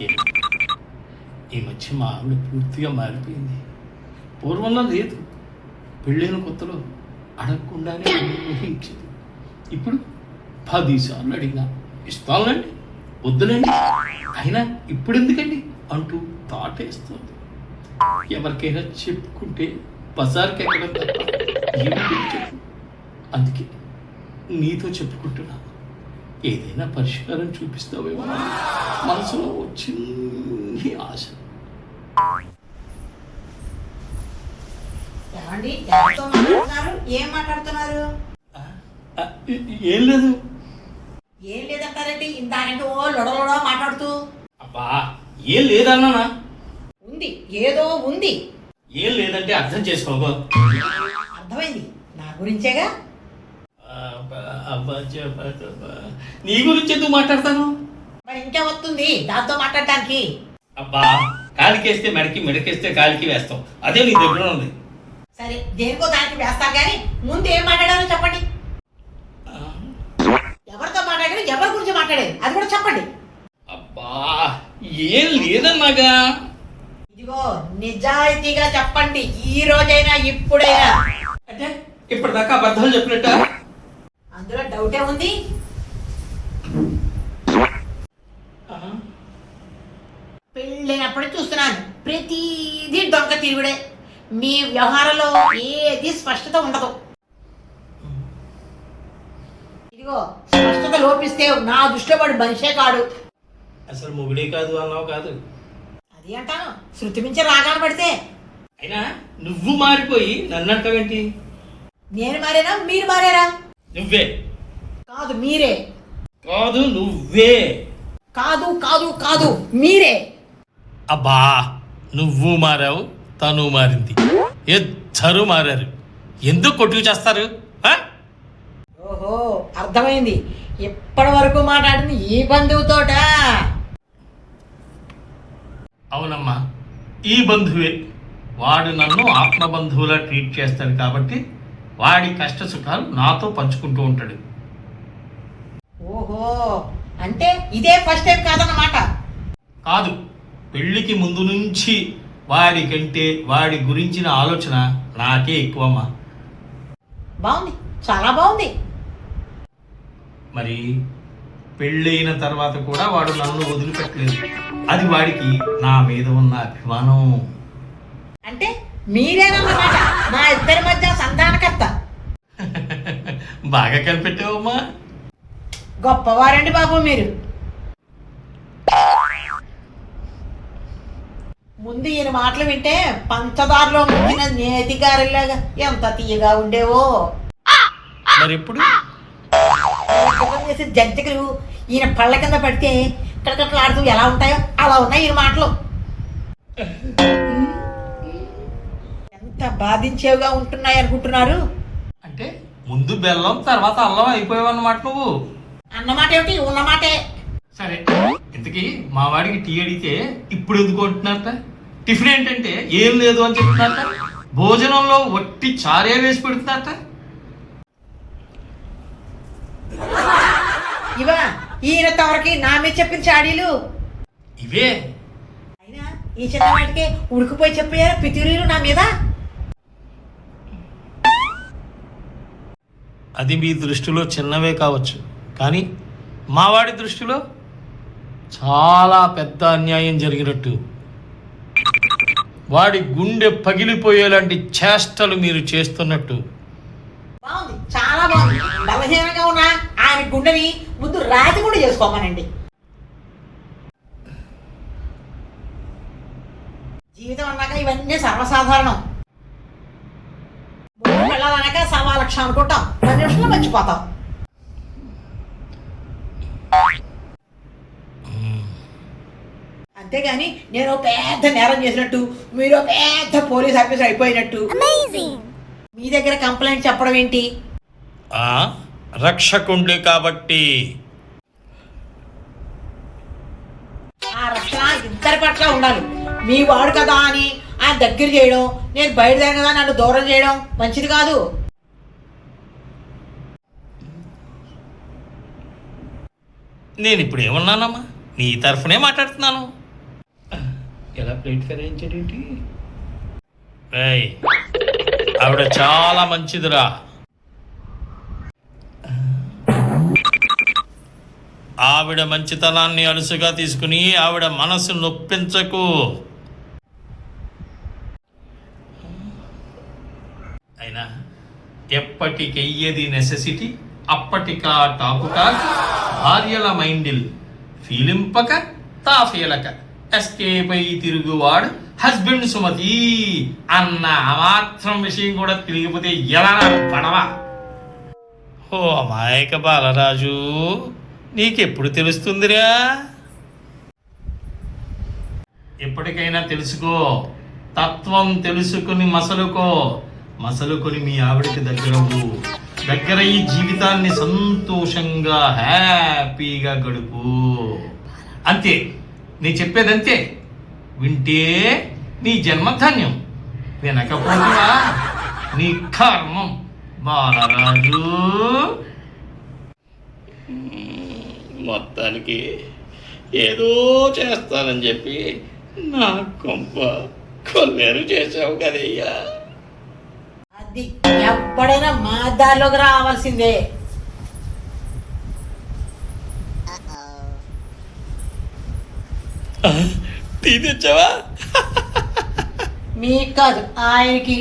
ఈ మధ్య మా ఆవిడ పూర్తిగా మారిపోయింది. పూర్వంలో లేదు. పెళ్ళైన కొత్తలో అడగకుండానే అన్నీ ఇప్పుడు పదిసార్లు అడిగినా ఇస్తానులేండి వద్దులేండి. అయినా ఇప్పుడు ఎందుకండి అంటూ తాటేస్తుంది. ఎవరికైనా చెప్పుకుంటే బజార్కి ఎక్కడ అందుకే నీతో చెప్పుకుంటున్నా ఏదైనా పరిష్కారం చూపిస్తావేమో మనసులో వచ్చింది ఆశ. ఏం మాట్లాడుతున్నారు? ఏం లేదు. ఏం లేదంటారండి ఇందాకంటే ఓ లొడలొడ మాట్లాడుతూ. అబ్బా ఏం లేదన్నానా? ఉంది ఏదో ఉంది. ఏం లేదంటే అర్థం చేసుకోగో అర్థమైంది. నా గురించేగా అబ్బా, అబ్బా, చెప్ప, చెప్ప. నీ గురించి ఎందుకు మాట్లాడతాను? మరి ఇంకే వస్తుంది? దాంతో మాట్లాడటానికి అబ్బా కాలికేస్తే మెడకి మెడకేస్తే కాలికి వేస్తాం. అదే నీ దగ్గర ఉంది. సరే దేనికో దానికి వేస్తాం కానీ ముందు ఏం మాట్లాడారో చెప్పండి. ఎవరితో మాట్లాడారు ఎవరి గురించి మాట్లాడారు? అది కూడా చెప్పండి. అబ్బా ఏం లేదన్నాగా ఇదిగో నిజాయితీగా చెప్పండి. ఈ రోజైనా ఇప్పుడైనా. అంటే ఇప్పటిదాకా అబద్ధాలు చెప్పినట్ట? అందులో డౌటే ఉంది? పెళ్ళైనప్పుడు చూస్తున్నాను. ప్రతిదీ దొంగ తిరుగుడే. మీ వ్యవహారంలో ఏది స్పష్టత ఉండదు. ఇదిగో స్పష్టత లోపిస్తే నా దృష్టిలో వాడు మనిషే కాడు. అసలు మొగుడే కాదు అన్నావు కాదు. అది అంటాను. శృతి మించి రాగాలు పడితే. అయినా నువ్వు మారిపోయి నన్ను అంటావేంటి నేను మారేనా? మీరు మారేరా? నువ్వే. కాదు మీరే. కాదు నువ్వే. కాదు కాదు కాదు మీరే. అబ్బా నువ్వు మారావు తను మారింది. ఇద్దరు మారారు. ఎందుకు కొట్టుకు చేస్తారు? ఆ? ఓహో అర్థమైంది. ఇప్పటి వరకు మాట్లాడింది ఈ బంధువుతోట. అవునమ్మా ఈ బంధువే. వాడు నన్ను ఆత్మ బంధువులా ట్రీట్ చేస్తాడు కాబట్టి వాడి కష్ట సుఖాలు నాతో పంచుకుంటూ ఉంటాడు. ఓహో అంటే ఇదే ఫస్ట్ టైం కాదన్నమాట? కాదు పెళ్ళికి ముందు నుంచి వాడి కంటే వాడి గురించిన ఆలోచన నాకే ఎక్కువమ్మా. బాగుంది చాలా బాగుంది. మరి పెళ్ళైన తర్వాత కూడా వాడు నన్ను వదిలిపెట్టలేదు. అది వాడికి నా మీద ఉన్న అభిమానం. అంటే మీరేనన్నమాట మా ఇద్దరి మధ్య సంధానకర్త. బాగా కనిపెట్టావమ్మా. గొప్పవారండి బాబు మీరు. ముందు ఈయన మాటలు వింటే పంచదారలో ముంచిన నేతి గారెలాగా ఎంత తీయగా ఉండేవో. మరి క్రితం చేసే జంతికలు ఈయన పళ్ళ కింద పడితే కడకట్లాడుతూ ఎలా ఉంటాయో అలా ఉన్నాయి ఈయన మాటలు. ఎంత బాధించేవిగా ఉంటున్నాయి అనుకుంటున్నారు? అంటే ముందు బెల్లం తర్వాత అల్లం అయిపోయావు అన్నమాట నువ్వు అన్నమాట ఏమిటి? ఉన్నమాటే సరే ఇంతకీ మా వాడికి టీ అడిగితే ఇప్పుడు ఎందుకు అంటున్నారట టిఫిన్ ఏంటంటే ఏం లేదు అని చెప్తున్నారట భోజనంలో వట్టి చారే వేసి పెడుతున్నారట ఇవా ఈయన తవరకి నా మీద చెప్పిన చాడీలు. ఇవే. అయినా ఈ చిన్నవాటికి ఉడికిపోయి చెప్పారు పితిరీలు నా మీద? అది మీ దృష్టిలో చిన్నవే కావచ్చు. కానీ మావాడి దృష్టిలో చాలా పెద్ద అన్యాయం జరిగినట్టు. వాడి గుండె పగిలిపోయేలాంటి చేష్టలు మీరు చేస్తున్నట్టు. బాగుంది. చాలా బాగుంది. బలహీనంగా ఉన్న ఆయన గుండెని ముందు రాతి గుండె చేసుకోమనండి. జీవితం అన్నాక ఇవన్నీ సర్వసాధారణం. మూడు వెళ్ళాలన్నాక సవా లక్ష అనుకుంటాం. పది నిమిషంలో మర్చిపోతాం. అంతేగాని నేను పెద్ద నేరం చేసినట్టు మీరు పెద్ద పోలీస్ ఆఫీసర్ అయిపోయినట్టు. మీ దగ్గర కంప్లైంట్ చెప్పడం ఏంటి? ఆ? రక్షకుండే కాబట్టి. ఆ రక్షణ ఇద్దరి పట్ల ఉండాలి. మీ వాడు కదా అని ఆయన దగ్గర చేయడం నేను బయటదేను కదా నన్ను దూరం చేయడం మంచిది కాదు. నేను ఇప్పుడు ఏమన్నానమ్మా? నీ తరఫునే మాట్లాడుతున్నాను. ఎలా ప్లేట్ ఏయ్, ఆవిడ చాలా మంచిదిరా. ఆవిడ మంచితనాన్ని అలుసుగా తీసుకుని ఆవిడ మనసు నొప్పించకు. అయినా ఎప్పటికెయ్యది నెసెసిటీ అప్పటికా టాపుక భార్యల మైండిల్ ఫీలింపక తాఫీలక. ఎస్కేప్ అయి తిరుగువాడు హస్బెండ్ సుమతి అన్న అమాత్రం విషయం కూడా తెలియకపోతే ఎలా పడవా పడవ? ఓ అమాయక బాలరాజు నీకెప్పుడు తెలుస్తుందిరా? ఎప్పటికైనా తెలుసుకో తత్వం తెలుసుకుని మసలుకో మసలుకొని మీ ఆవిడకి దగ్గరవు దగ్గర ఈ జీవితాన్ని సంతోషంగా హ్యాపీగా గడుపు. అంతే. నీ చెప్పేది అంతే వింటే నీ జన్మధాన్యం. వినకపోతున్నా నీ కర్మం. బాలరాజు. మొత్తానికి ఏదో చేస్తానని చెప్పి నా కొంప కొల్లేరు చేసావు కదయ్యా. అది ఎప్పుడైనా మా దారిలోకి రావాల్సిందే టీ తెచ్చావా మీకు కాదు ఆయనకి?